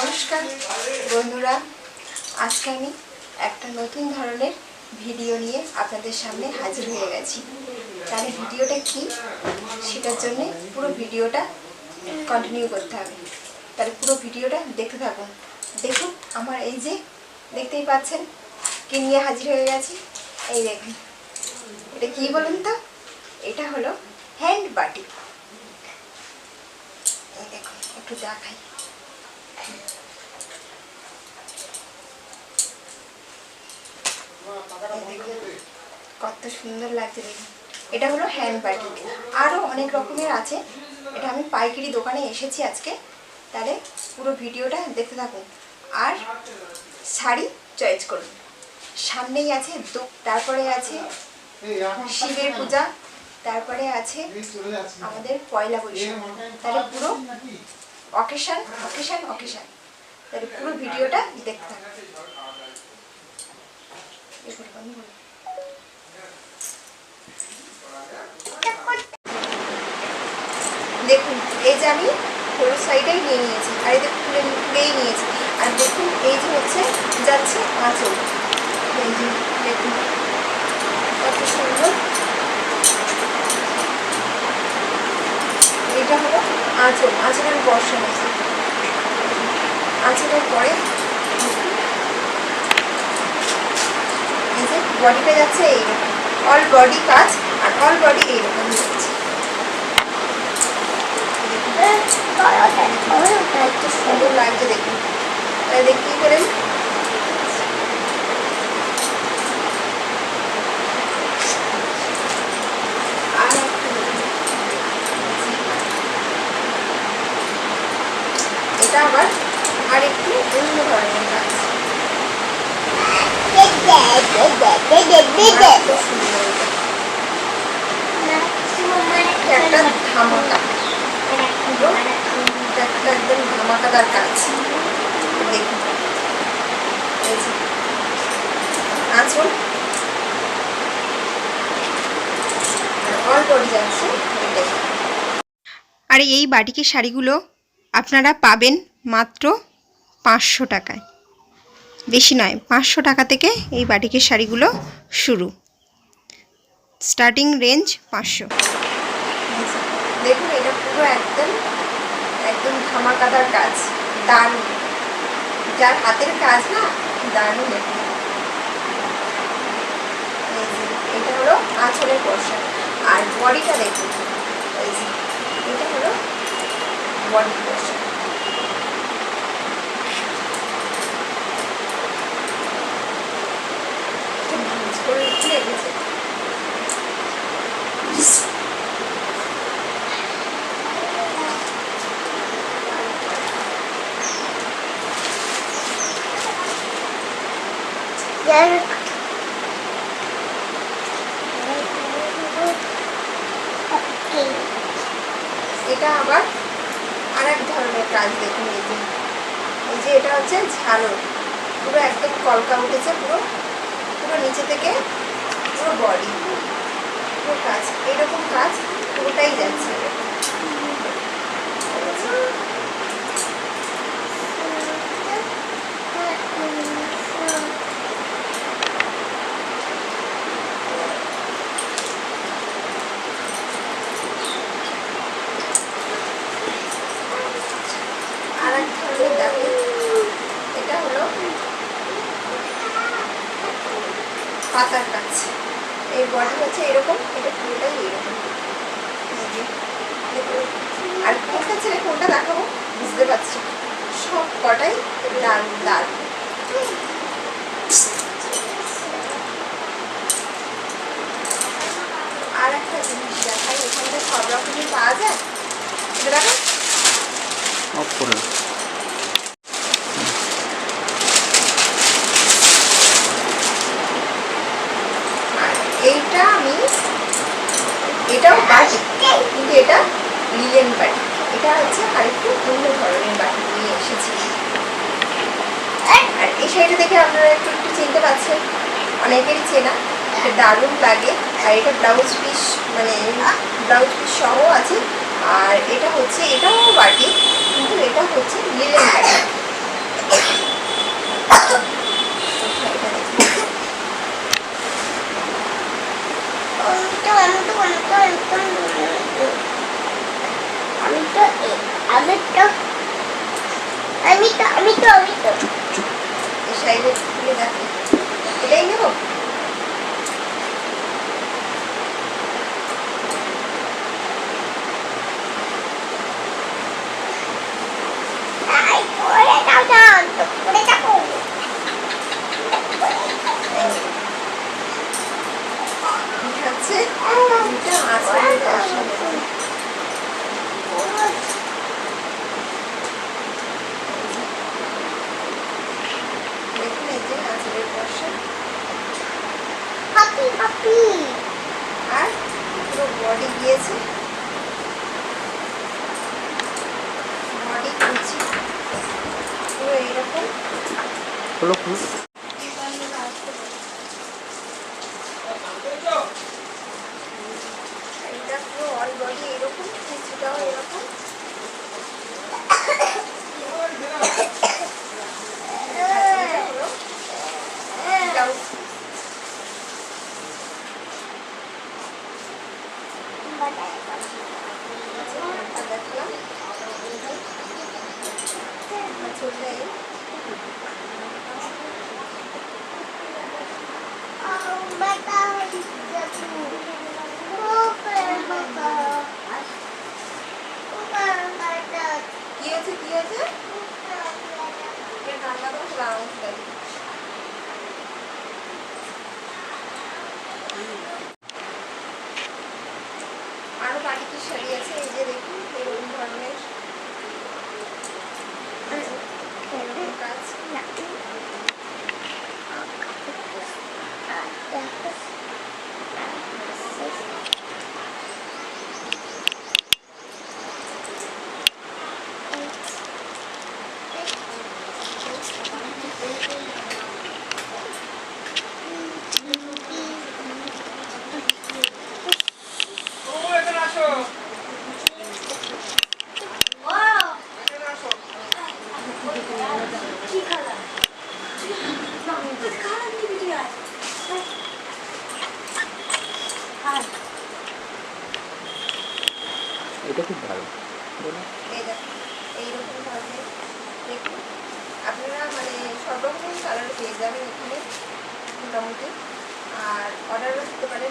নমস্কার, বন্ধুরা। আজকে আমি একটা নতুন ধরনের ভিডিও নিয়ে আপনাদের সামনে হাজির হয়ে গেছি। তাহলে ভিডিওটা কি? সেটার জন্য পুরো ভিডিওটা কন্টিনিউ করতে হবে। তাহলে পুরো ভিডিওটা দেখতে থাকুন। দেখুন, আমার এই যে দেখতেই পাচ্ছেন, কে নিয়ে হাজির হয়ে গেছি। এই দেখুন। এটা কি বলুন তো এটা হলো হ্যান্ড বাটি এই দেখুন একটু দেখাই কত সুন্দর লাগছে দেখুন এটা হলো হ্যান্ড বাটি আরও অনেক রকমের আছে। এটা আমি পাইকারি দোকানে এসেছি আজকে। তাহলে পুরো ভিডিওটা দেখতে থাকুন। আর শাড়ি চয়েস করুন। সামনেই আছে তারপরে আছে শিবের পূজা, তারপরে আছে আমাদের পয়লা বৈশাখ। তাহলে পুরো অকেশন অকেশন অকেশন তাহলে পুরো ভিডিওটা দেখতে থাকুন। দেখুন, এই যে আমি হলুদ সাইডেই নিয়ে নিয়েছি, আর দেখুন খুলে খুলেই নিয়েছি। আর দেখুন, এই যে হচ্ছে, যাচ্ছে আঁচল। এই যে দেখুন, কত সুন্দর। এটা হলো আঁচল, আঁচলের বর্ষা আছে। আঁচলের পরে এই যে বডিটা যাচ্ছে এইরকম। অল বডি কাজ, আর অল বডি এইরকম যাচ্ছে। কত সুন্দর লাগছে দেখুন তাহলে দেখি কি করেন আর একটু দেখুন। এটা আবার আর একটু অন্য ধরনের কাজ এত সুন্দর এটা। একটা ধামাকা পুরো এটা একটা একদম ধামাকাদার কাজ দেখুন এই যে আঁচল অল বডি যাচ্ছে এটাই। আর এই বাটিকে শাড়িগুলো আপনারা পাবেন মাত্র পাঁচশো টাকায়। বেশি নয়, পাঁচশো টাকা থেকে এই বাটিকের শাড়িগুলো শুরু। স্টার্টিং রেঞ্জ পাঁচশো। দেখুন, এটা পুরো একদম একদম ধামাকাদার কাজ। দারুণ। যার হাতের কাজ না, দারুণ এটা। হলো আঁচলের পোর্শন। আর বডিটা দেখুন এই যে এটা হলো করে খুলে গেছে এটা আবার আর এক ধরনের কাজ দেখুন এই যে। এই যে এটা হচ্ছে ঝালর পুরো একদম কলকা উঠেছে, পুরো পুরো নিচে থেকে পুরো বডি পুরো কাজ, এরকম কাজ পুরোটাই যাচ্ছে আর এক ধরনের দেখুন এটা হলো পাতার কাজ এই বডি হচ্ছে এরকম এটা পুরোটাই এরকম এই যে, দেখুন। আর কোনটা ছেড়ে কোনটা দেখাবো পারছি না। সব কটাই দারুণ আর একটা জিনিস দেখাই এখানে সব রকমই পাওয়া যায়। দেখো। এইটা আমি এটাও বাটি কিন্তু এটা লিলেন বাটি এটা হচ্ছে আরেকটু অন্য ধরনের বাটি নিয়ে এসেছি। আর এই শাড়িটা দেখে আপনারা একটু একটু চিনতে পারছেন অনেকের চেনা দারুণ লাগে। আর এটা ব্লাউজ পিস মানে ব্লাউজ পিস সহ আছে। আর এটা হচ্ছে, এটাও বাটি কিন্তু এটা হচ্ছে লিলেন বাটি এটা তো আমি তো আমি তো আমি তো আমি তো সাইডে খুলে রাখি এটাই নেবো খুলো খুলো এটা পুরো অল বডি এরকম কুচিটাও এরকম এটা হলো ব্লাউজ আর দেখলাম চলে কি হয়েছে? কি হয়েছে? ঠান্ডা করে ব্লাউজ দেয় আরও বাড়ি কি শাড়ি আছে এই যে দেখুন এরকম ধরনের এরকম কাজ এটা খুব ভালো। আপনারা মানে সব পেয়ে যাবেন এখানে আর অর্ডারও দিতে পারেন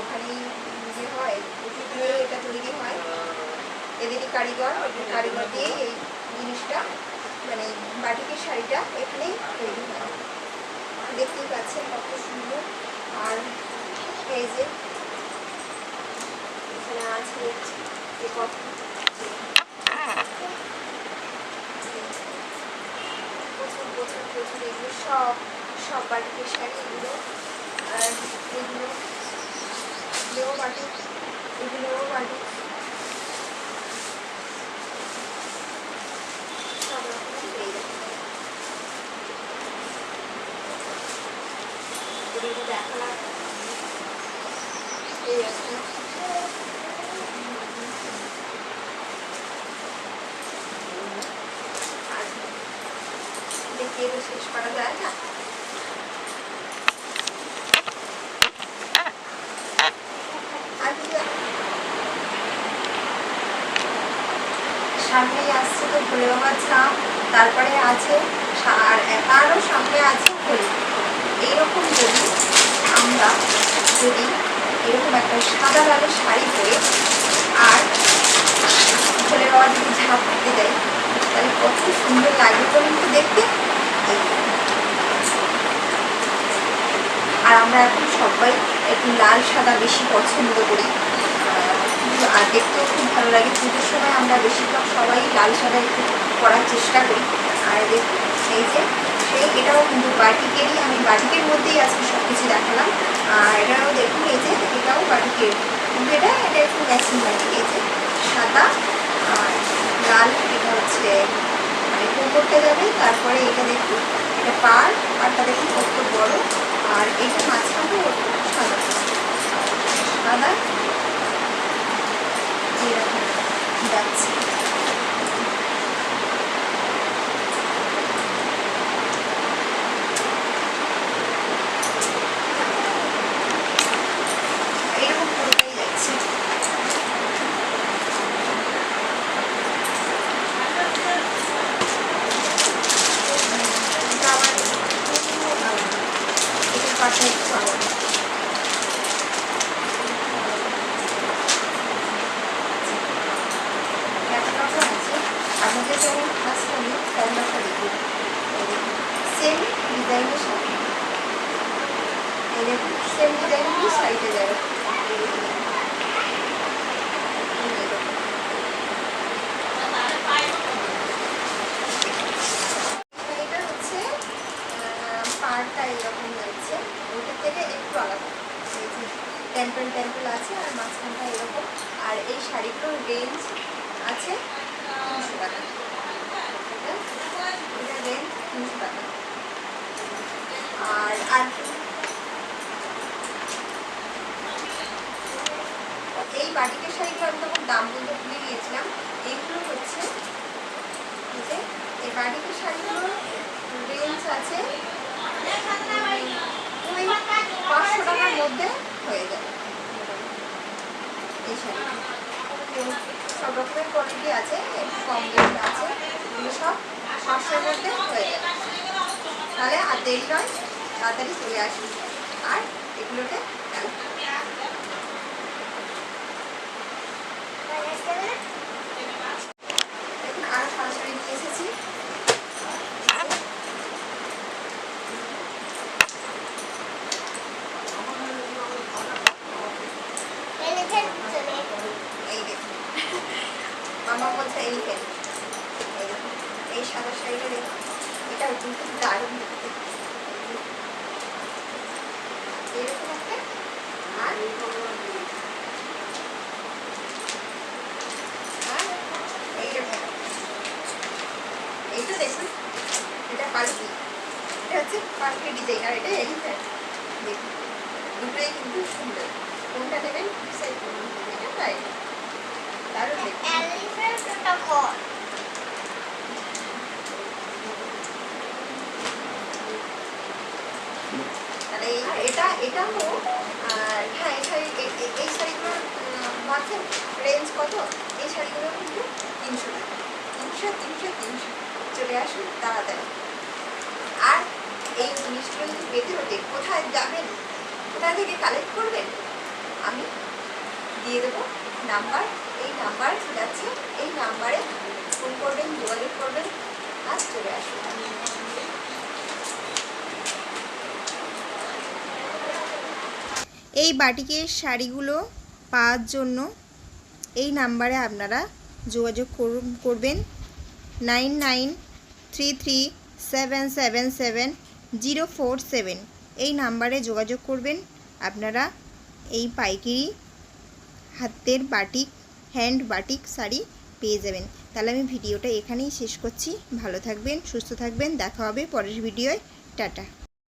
ওখানেই ইয়ে হয় এটা তৈরি হয়। কারিগর কারিগর এই জিনিসটা মানে বাটিকের শাড়িটা এখানেই তৈরি হয়। দেখতেই পাচ্ছেন কত সুন্দর। আর এই যে এখানে আছে প্রচুর প্রচুর প্রচুর এগুলো সব সব বাটিকের শাড়ি এগুলো। আর এগুলো এগুলোও বাটি এগুলোও এগুলো দেখালাম এই আছে আর দেখিয়ে তো শেষ করা যায় না আর কিছু দেখ- সামনেই আসছে তো ভোলে বাবার ঝাম তারপরে আছে আর তারও সামনে আছে হোলি এইরকম যদি আমরা যদি এরকম একটা সাদা লাল শাড়ি পরে আর ভোলে বাবা যদি ঝাঁপ দিতে দেয়, তাহলে কত সুন্দর লাগবে বলুন তো দেখতে। আর আমরা এখন সবাই একটু লাল সাদা বেশি পছন্দ করি। আহ, আর দেখতেও খুব ভালো লাগে। পুজোর সময় আমরা বেশিরভাগ সবাই লাল সাদা একটু করার চেষ্টা করি। আর এই যে সেই এটাও কিন্তু বাটিকেরই আমি বাটিকের মধ্যেই আজকে সব কিছু দেখালাম। আর এটাও দেখুন এই যে এটাও বাটিকের। কিন্তু এটা এটা একটু ম্যাচিং বাটিক এই যে সাদা আর লাল এটা হচ্ছে মানে করতে যাবে তারপরে এটা দেখুন এটা পার পারটা দেখুন কত বড়। আর এটা মাঝখানে সাদা। সাদা এরকম যাচ্ছে এরকম পুরোটাই যাচ্ছে যেমন ফার্স্ট আমি স্যান্ডাটা দেখব সেম ডিজাইনের শাড়ি এই দেখুন সেম ডিজাইনের শাড়িতে যাবে আহ, এরকম রয়েছে। ওটার থেকে একটু আলাদা। টেম্পল টেম্পল আছে আর মাঝখানটা এরকম। আর এই শাড়িগুলোর রেঞ্জ আছে এটা রেঞ্জ তিনশো টাকা। আর আর এই বাটিকের শাড়িগুলো দাম বলতে ভুলে গিয়েছিলাম। এইগুলো হচ্ছে যে, এই বাটিকের শাড়িগুলোর রেঞ্জ আছে। ওই পাঁচশো টাকার মধ্যে হয়ে যাবে। এই শাড়ি সব রকমের কোয়ালিটি আছে, একটু কম রেট আছে, এগুলো সব পাঁচশোর মধ্যে হয়ে যাবে। তাহলে আর দেরি নয়, তাড়াতাড়ি চলে আসি আর এগুলোতে গেল দেখুন আরও সরাসরি নিয়ে এসেছি এই দেখুন বলছে এই এই এই সাদা শাড়িটা এটাও কিন্তু দারুণ দেখতে। এরকম একটা আর এইরকম এইটা দেখুন, এটা পালকি। এটা হচ্ছে পালকি ডিজাইন আর এটা এলিফ্যান্ট দেখুন, দুটোই কিন্তু সুন্দর। কোনটা নেবেন ডিসাইড করুন এটা তাই দারুণ দেখুন তাহলে এই- এটা এটাও হ্যাঁ এই শাড়ি এই- শাড়িগুলোর মাঝে রেঞ্জ কত এই শাড়িগুলো কিন্তু তিনশো তিনশো তিনশো তিনশো চলে আসুন তাড়াতাড়ি আর এই জিনিসগুলো যদি পেতে কোথায় যাবেন কোথায় থেকে কালেক্ট করবেন আমি দিয়ে দেবো নাম্বার এই নাম্বার যাচ্ছে এই নাম্বারে ফোন করবেন, যোগাযোগ করবেন আর চলে আসুন। এই বাটিকের শাড়িগুলো পাওয়ার জন্য এই নাম্বারে আপনারা যোগাযোগ করবেন। Nine nine three three seven seven seven zero four seven. এই নাম্বারে যোগাযোগ করবেন। আপনারা এই পাইকারি হাতের বাটিক হ্যান্ড বাটিক শাড়ি পেয়ে যাবেন। তাহলে আমি ভিডিওটা এখানেই শেষ করছি। ভালো থাকবেন, সুস্থ থাকবেন। দেখা হবে পরের ভিডিওয়। টাটা।